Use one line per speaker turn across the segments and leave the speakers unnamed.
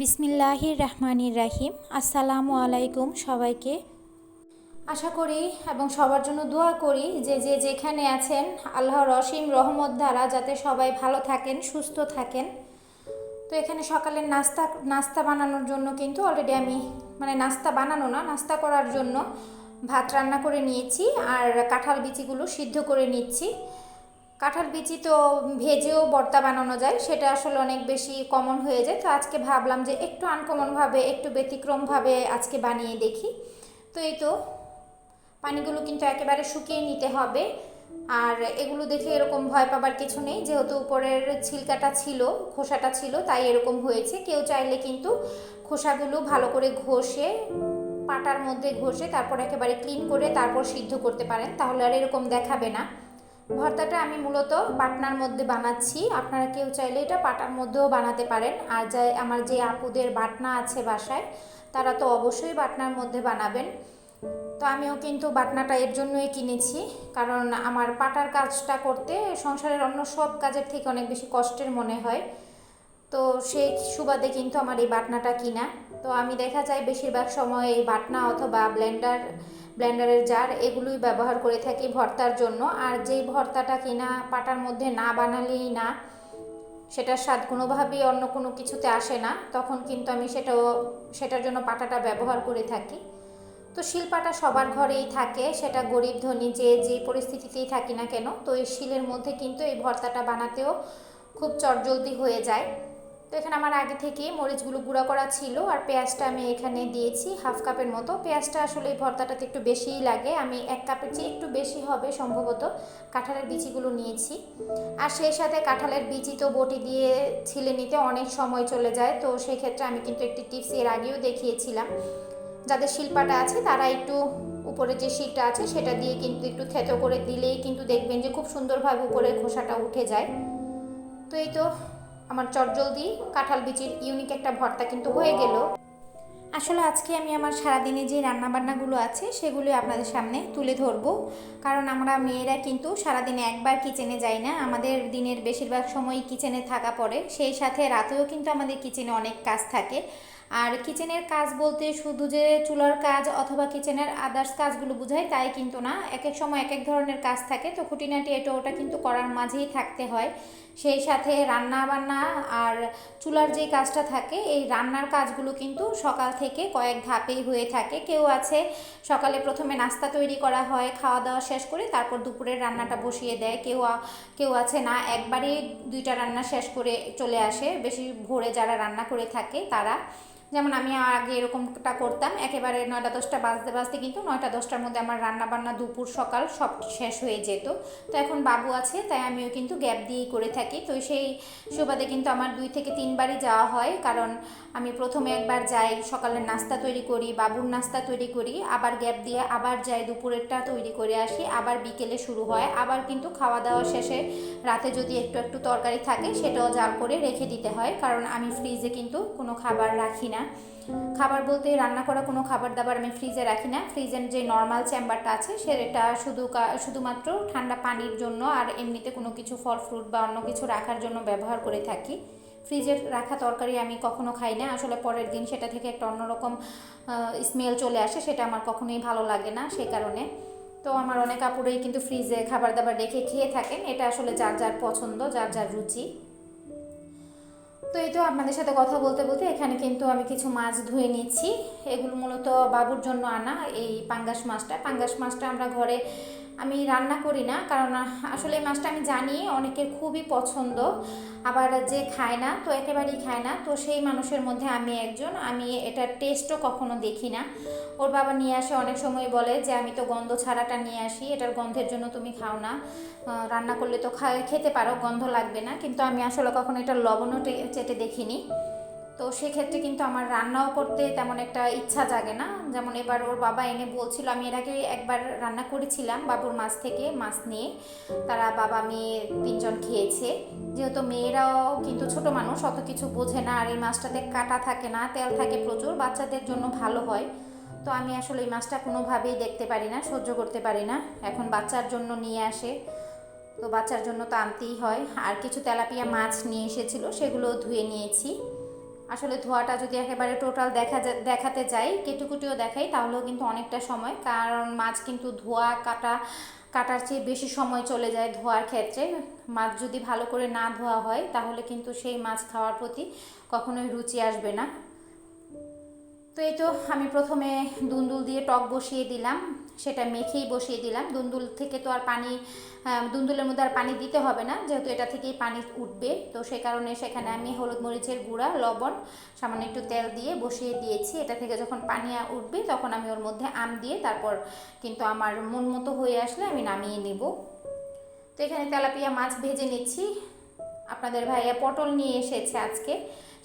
বিসমিল্লাহির রহমানির রাহিম। আসসালামু আলাইকুম সবাইকে। আশা করি এবং সবার জন্য দোয়া করি যে যে যেখানে আছেন, আল্লাহর রসিম রহমত দ্বারা যাতে সবাই ভালো থাকেন, সুস্থ থাকেন। তো এখানে সকালের নাস্তা নাস্তা বানানোর জন্য কিন্তু অলরেডি আমি মানে নাস্তা বানানো না, নাস্তা করার জন্য ভাত রান্না করে নিয়েছি আর কাঁঠাল বিচিগুলো সিদ্ধ করে নিচ্ছি। কাঁঠাল বিচি তো ভেজেও ভর্তা বানানো যায়, সেটা আসলে অনেক বেশি কমন হয়ে যায়। তো আজকে ভাবলাম যে একটু আনকমনভাবে একটু ব্যতিক্রমভাবে আজকে বানিয়ে দেখি। তো এই তো, পানিগুলো কিন্তু একেবারে শুকিয়ে নিতে হবে। আর এগুলো দেখে এরকম ভয় পাবার কিছু নেই, যেহেতু উপরের ছিলকাটা ছিল, খোসাটা ছিল, তাই এরকম হয়েছে। কেউ চাইলে কিন্তু খোসাগুলো ভালো করে ঘষে, পাটার মধ্যে ঘষে, তারপর একেবারে ক্লিন করে তারপর সিদ্ধ করতে পারেন। তাহলে আর এরকম দেখাবে না। ভর্তাটা আমি মূলত বাটনার মধ্যে বানাচ্ছি। আপনারা কেউ চাইলে এটা পাটার মধ্যেও বানাতে পারেন। আর যাই, আমার যে আপুদের বাটনা আছে বাসায়, তারা তো অবশ্যই বাটনার মধ্যে বানাবেন। তো আমিও কিন্তু বাটনাটা এর জন্যই কিনেছি। কারণ আমার পাটার কাজটা করতে সংসারের অন্য সব কাজের থেকে অনেক বেশি কষ্টের মনে হয়। তো সেই সুবাদে কিন্তু আমার এই বাটনাটা কিনা। তো আমি দেখা যায় বেশিরভাগ সময় এই বাটনা অথবা ব্লেন্ডার, ব্লেন্ডারের জার এগুলোই ব্যবহার করে থাকি ভর্তার জন্য। আর যেই ভর্তাটা কিনা পাটার মধ্যে না বানালেই না, সেটার স্বাদ কোনোভাবেই অন্য কোনো কিছুতে আসে না। তখন কিন্তু আমি সেটাও, সেটার জন্য পাটাটা ব্যবহার করে থাকি। তো শিলপাটা সবার ঘরেই থাকে, সেটা গরিব, ধনী, যে যে পরিস্থিতিতেই থাকি না কেন, তো এই শিলের মধ্যে কিন্তু এই ভর্তাটা বানাতেও খুব চটজলদি হয়ে যায়। তো এখানে আমার আগে থেকে মরিচগুলো গুঁড়া করা ছিল আর পেঁয়াজটা আমি এখানে দিয়েছি, হাফ কাপের মতো। পেঁয়াজটা আসলে এই ভর্তাটাতে একটু বেশিই লাগে। আমি এক কাপের চেয়ে একটু বেশি হবে সম্ভবত। কাঁঠালের বিচিগুলো নিয়েছি। আর সেই সাথে কাঁঠালের বিচি তো বটি দিয়ে ছিলে নিতে অনেক সময় চলে যায়, তো সেই ক্ষেত্রে আমি কিন্তু একটি টিপস এর আগেও দেখিয়েছিলাম। যাদের শিল্পাটা আছে তারা একটু উপরে যে শিলটা আছে সেটা দিয়ে কিন্তু একটু থেতো করে দিলেই কিন্তু দেখবেন যে খুব সুন্দরভাবে উপরে খোসাটা উঠে যায়। তো এই তো আমার চটজলদি কাঁঠাল বিচির ইউনিক একটা ভর্তা কিন্তু হয়ে গেল। আসলে আজকে আমি আমার সারাদিনে যে রান্নাবান্নাগুলো আছে সেগুলি আপনাদের সামনে তুলে ধরবো। কারণ আমরা মেয়েরা কিন্তু সারাদিনে একবার কিচেনে যাই না, আমাদের দিনের বেশিরভাগ সময় কিচেনে থাকা পড়ে। সেই সাথে রাতেও কিন্তু আমাদের কিচেনে অনেক কাজ থাকে। আর কিচেনের কাজ বলতে শুধু যে চুলার কাজ অথবা কিচেনের আদার্স কাজগুলো বোঝায় তাই কিন্তু না। এক এক সময় এক এক ধরনের কাজ থাকে, তো খুঁটিনাটি এটা ওটা কিন্তু করার মাঝেই থাকতে হয়। সেই সাথে রান্না বান্না আর চুলার যে কাজটা থাকে, এই রান্নার কাজগুলো কিন্তু সকাল থেকে কয়েক ধাপেই হয়ে থাকে। কেউ আছে, সকালে প্রথমে নাস্তা তৈরি করা হয় খাওয়া দাওয়া শেষ করে তারপর দুপুরের রান্নাটা বসিয়ে দেয়। কেউ কেউ আছে না একবারই দুইটা রান্না শেষ করে চলে আসে। বেশি ভোরে যারা রান্না করে থাকে, তারা যেমন আমি আগে এরকমটা করতাম, একেবারে নয়টা দশটা বাজতে বাজতে কিন্তু নয়টা দশটার মধ্যে আমার রান্না বান্না দুপুর সকাল সব শেষ হয়ে যেত। তো এখন বাবু আছে, তাই আমিও কিন্তু গ্যাপ দিয়েই করে থাকি। তো সেই সুবাদে কিন্তু আমার দুই থেকে তিনবারই যাওয়া হয়, কারণ আমি প্রথমে একবার যাই, সকালের নাস্তা তৈরি করি, বাবুর নাস্তা তৈরি করি, আবার গ্যাপ দিয়ে আবার যাই, দুপুরেরটা তৈরি করে আসি, আবার বিকেলে শুরু হয়। আবার কিন্তু খাওয়া দাওয়া শেষে রাতে যদি একটু একটু তরকারি থাকে, সেটাও জাল করে রেখে দিতে হয়, কারণ আমি ফ্রিজে কিন্তু কোনো খাবার রাখি না। খাবার বলতে রান্না করা কোনো খাবার দাবার আমি ফ্রিজে রাখি না। ফ্রিজের যে নর্মাল চেম্বারটা আছে, সেটা শুধু শুধুমাত্র ঠান্ডা পানির জন্য আর এমনিতে কোনো কিছু ফল ফ্রুট বা অন্য কিছু রাখার জন্য ব্যবহার করে থাকি। ফ্রিজে রাখা তরকারি আমি কখনো খাই না। আসলে পরের দিন সেটা থেকে একটা অন্যরকম স্মেল চলে আসে, সেটা আমার কখনোই ভালো লাগে না সে কারণে। তো আমার অনেক কাপড়েই কিন্তু ফ্রিজে খাবার দাবার রেখে খেয়ে থাকেন। এটা আসলে যার যার পছন্দ, যার যার রুচি। তো এই তো আপনাদের সাথে কথা বলতে বলতে এখানে কিন্তু আমি কিছু মাছ ধুয়ে নিচ্ছি। এগুলো মূলত বাবুর জন্য আনা এই পাঙ্গাস মাছটা। পাঙ্গাস মাছটা আমরা ঘরে আমি রান্না করি না, কারণ আসলে এই মাছটা আমি জানি অনেকের খুবই পছন্দ, আবার যে খায় না, তো একেবারেই খায় না, তো সেই মানুষের মধ্যে আমি একজন, আমি এটার টেস্টও কখনো দেখি না। ওর বাবা নিয়ে আসে অনেক সময় বলে যে, আমি তো গন্ধ ছাড়াটা নিয়ে আসি, এটার গন্ধের জন্য তুমি খাও না রান্না করলে তো খেতে পারো, গন্ধ লাগবে না। কিন্তু আমি আসলে কখনো এটা লবণও চেটে দেখিনি। তো সেক্ষেত্রে কিন্তু আমার রান্নাও করতে তেমন একটা ইচ্ছা জাগে না। যেমন এবার ওর বাবা এনে বলছিল, আমি এর আগে একবার রান্না করেছিলাম বাবুর মাছ থেকে, মাছ নিয়ে। তারা বাবা, মেয়ে তিনজন খেয়েছে। যেহেতু মেয়েরাও কিন্তু ছোট মানুষ, অত কিছু বোঝে না। আর এই মাছটাতে কাটা থাকে না, তেল থাকে প্রচুর, বাচ্চাদের জন্য ভালো হয়। তো আমি আসলে এই মাছটা কোনোভাবেই দেখতে পারি না, সহ্য করতে পারি না। এখন বাচ্চার জন্য নিয়ে আসে। তো বাচ্চার জন্য তো আনতেই হয়। আর কিছু তেলাপিয়া মাছ নিয়ে এসেছিল সেগুলো ধুয়ে নিয়েছি। আসলে ধোয়াটা যদি একেবারে টোটাল দেখা দেখাতে যাই, কেটুকুটিও দেখাই, তাহলেও কিন্তু অনেকটা সময়। কারণ মাছ কিন্তু ধোয়া কাটা, কাটার চেয়ে বেশি সময় চলে যায় ধোয়ার ক্ষেত্রে। মাছ যদি ভালো করে না ধোয়া হয়, তাহলে কিন্তু সেই মাছ খাওয়ার প্রতি কখনোই রুচি আসবে না। তো এই তো আমি প্রথমে দুন্দুল দিয়ে টক বসিয়ে দিলাম। সেটা মেখেই বসিয়ে দিলাম। দুন্দুল থেকে তো আর পানি দুন্দুলের মধ্যে আর পানি দিতে হবে না, যেহেতু এটা থেকেই পানি উঠবে। তো সে কারণে সেখানে আমি হলুদ মরিচের গুঁড়া, লবণ, সামান্য একটু তেল দিয়ে বসিয়ে দিয়েছি। এটা থেকে যখন পানি উঠবে তখন আমি ওর মধ্যে আম দিয়ে তারপর কিন্তু আমার মন মতো হয়ে আসলে আমি নামিয়ে নেব। তো এখানে তেলাপিয়া মাছ ভেজে নিচ্ছি। আপনাদের ভাইয়া পটল নিয়ে এসেছে আজকে।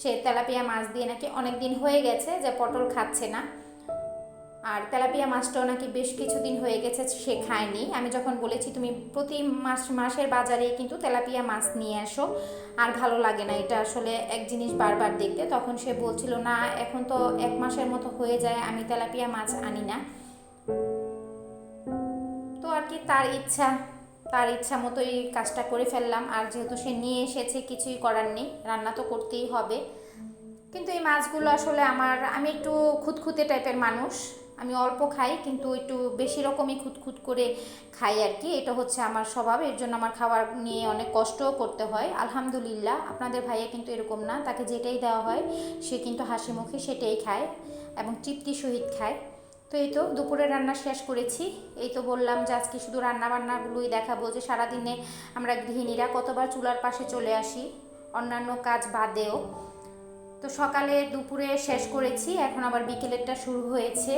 সে তেলাপিয়া মাছ দিয়ে নাকি অনেক দিন হয়ে গেছে যে পটল খাচ্ছে না। আর তেলাপিয়া মাছটাও নাকি বেশ কিছুদিন হয়ে গেছে সে খায়নি। আমি যখন বলেছি, তুমি প্রতি মাস, মাসের বাজারে কিন্তু তেলাপিয়া মাছ নিয়ে আসো আর ভালো লাগে না। এটা আসলে এক জিনিস বারবার দেখতে। তখন সে বলছিল, না, এখন তো এক মাসের মতো হয়ে যায়, আমি তেলাপিয়া মাছ আনি না। তো আর কি, তার ইচ্ছা তার ইচ্ছা মতোই কাজটা করে ফেললাম। আর যেহেতু সে নিয়ে এসেছে, কিছুই করার নেই, রান্না তো করতেই হবে। কিন্তু এই মাছগুলো আসলে আমার, আমি একটু খুঁতখুঁতে টাইপের মানুষ। আমি অল্প খাই, কিন্তু একটু বেশি রকমই খুঁতখুত করে খাই আর কি এটা হচ্ছে আমার স্বভাব, এর জন্য আমার খাবার নিয়ে অনেক কষ্টও করতে হয়। আলহামদুলিল্লাহ, আপনাদের ভাইয়া কিন্তু এরকম না। তাকে যেটাই দেওয়া হয়, সে কিন্তু হাসি মুখে সেটাই খায় এবং তৃপ্তি সহিত খায়। তো এই তো দুপুরে রান্না শেষ করেছি। এই তো বললাম যে আজকে শুধু রান্না বান্নাগুলোই দেখাবো যে সারাদিনে আমরা গৃহিণীরা কতবার চুলার পাশে চলে আসি, অন্যান্য কাজ বাদেও। তো সকালে দুপুরে শেষ করেছি, এখন আবার বিকেলেরটা শুরু হয়েছে।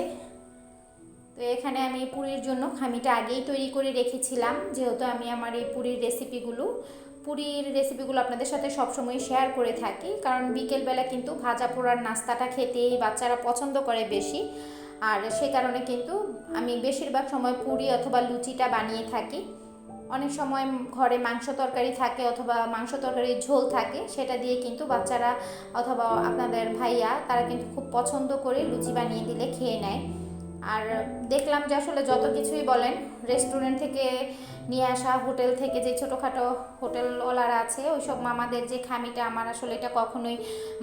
তো এখানে আমি পুরীর জন্য খামিটা আগেই তৈরি করে রেখেছিলাম, যেহেতু আমি আমার এই পুরীর রেসিপিগুলো পুরীর রেসিপিগুলো আপনাদের সাথে সবসময় শেয়ার করে থাকি, কারণ বিকেলবেলা কিন্তু ভাজা পোড়ার নাস্তাটা খেতেই বাচ্চারা পছন্দ করে বেশি, আর সে কারণে কিন্তু আমি বেশিরভাগ সময় পুরি অথবা লুচিটা বানিয়ে থাকি। অনেক সময় ঘরে মাংস তরকারি থাকে অথবা মাংস তরকারির ঝোল থাকে, সেটা দিয়ে কিন্তু বাচ্চারা অথবা আপনাদের ভাইয়া, তারা কিন্তু খুব পছন্দ করে লুচি বানিয়ে দিলে খেয়ে নেয়। আর দেখলাম যে আসলে যত কিছুই বলেন রেস্টুরেন্ট থেকে নিয়ে আসা, হোটেল থেকে যে ছোটোখাটো হোটেলওয়ালারা আছে ওই সব মামাদের যে খামিটা আমার আসলে এটা কখনোই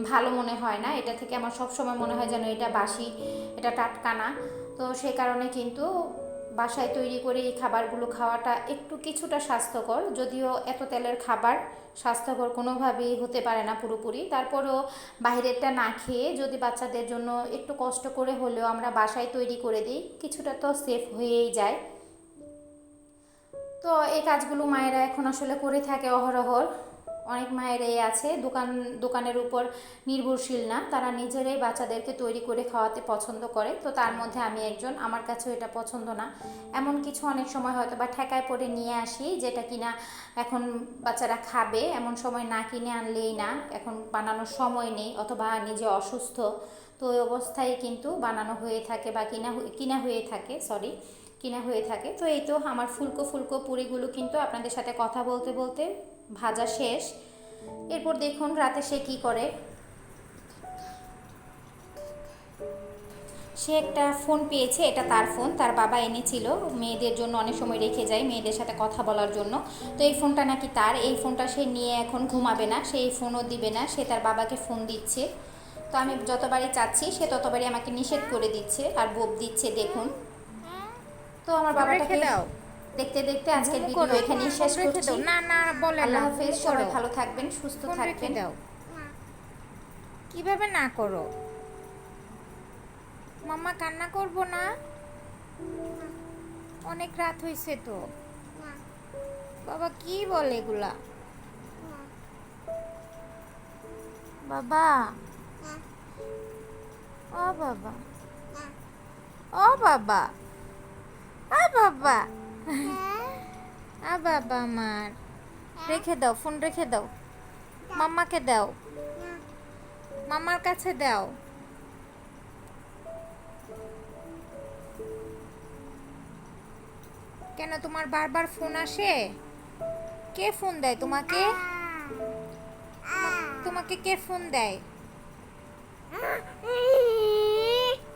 ভালো মনে হয় না। এটা থেকে আমার সবসময় মনে হয় যেন এটা বাসি, এটা টাটকা না। তো সে কারণে কিন্তু বাসায় তৈরি করে এই খাবারগুলো খাওয়াটা একটু কিছুটা স্বাস্থ্যকর, যদিও এত তেলের খাবার স্বাস্থ্যকর কোনোভাবেই হতে পারে না পুরোপুরি। তারপরেও বাইরেরটা না খেয়ে যদি বাচ্চাদের জন্য একটু কষ্ট করে হলেও আমরা বাসায় তৈরি করে দিই, কিছুটা তো সেফ হয়েই যায়। তো এই কাজগুলো মায়েরা এখন আসলে করে থাকে অহরহর অনেক মায়েরাই আছে। দোকান, দোকানের উপর নির্ভরশীল না। তারা নিজেরাই বাচ্চাদেরকে তৈরি করে খাওয়াতে পছন্দ করে। তো তার মধ্যে আমি একজন। আমার কাছেও এটা পছন্দ না। এমন কিছু অনেক সময় হয়তো বা ঠেকায় পরে নিয়ে আসি যেটা কিনা এখন বাচ্চারা খাবে। এমন সময় না কিনে আনলেই না। এখন বানানোর সময় নেই অথবা নিজে অসুস্থ। তো ওই অবস্থায় কিন্তু বানানো হয়ে থাকে বা কিনা কিনা হয়ে থাকে, সরি, কিনা হয়ে থাকে। তো এই তো আমার ফুলকো ফুলকো পুরিগুলো কিন্তু আপনাদের সাথে কথা বলতে বলতে ভাজা শেষ। এরপর দেখুন রাতে সে কি করে। সে একটা ফোন পেয়েছে এটা তার ফোন তার বাবা এনেছিল। মেয়েদের জন্য অনেক সময় রেখে যায় মেয়েদের সাথে কথা বলার জন্য। তো এই ফোনটা নাকি তার এই ফোনটা সে নিয়ে এখন ঘুমাবে না সে এই ফোনও দিবে না সে তার বাবাকে ফোন দিচ্ছে। তো আমি যতবারই চাচ্ছি সে ততবারই আমাকে নিষেধ করে দিচ্ছে আর বোপ দিচ্ছে দেখুন। তো আমার বাবাটাকে দেখতে দেখতে আজকের ভিডিও এখানেই শেষ করছি।
না না বলে
আল্লাহ হাফেজ সবাই ভালো থাকবেন সুস্থ থাকবেন।
দাও। কীভাবে না করো? মাম্মা কান্না করব না? অনেক রাত হয়েছে তো। বাবা কি বলে এগুলা? বাবা। ও বাবা। ও বাবা। আ বাবা। আ বাবা আমার। রেখে দাও, ফোন রেখে দাও। মাম্মাকে দাও। মামার কাছে দাও। কেন তোমার বারবার ফোন আসে? কে ফোন দেয় তোমাকে? তোমাকে কে ফোন দেয়?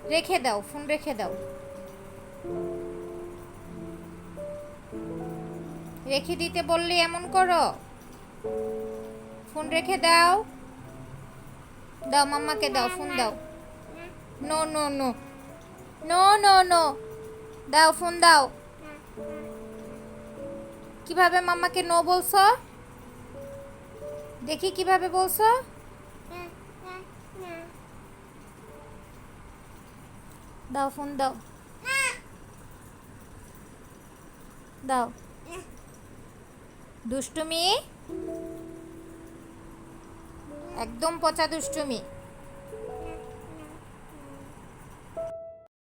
রেখে দাও, ফোন রেখে দাও। রেখে দিতে বললে এমন করো। ফোন রেখে দাও। দাও, মাম্মাকে দাও, ফোন দাও। No no no. No no no. দাও, ফোন দাও। কীভাবে মাম্মাকে নো বলছো? দেখি কীভাবে বলছো। দাও, ফোন দাও। দাও। দুষ্টুমি? একদম পচা দুষ্টুমি।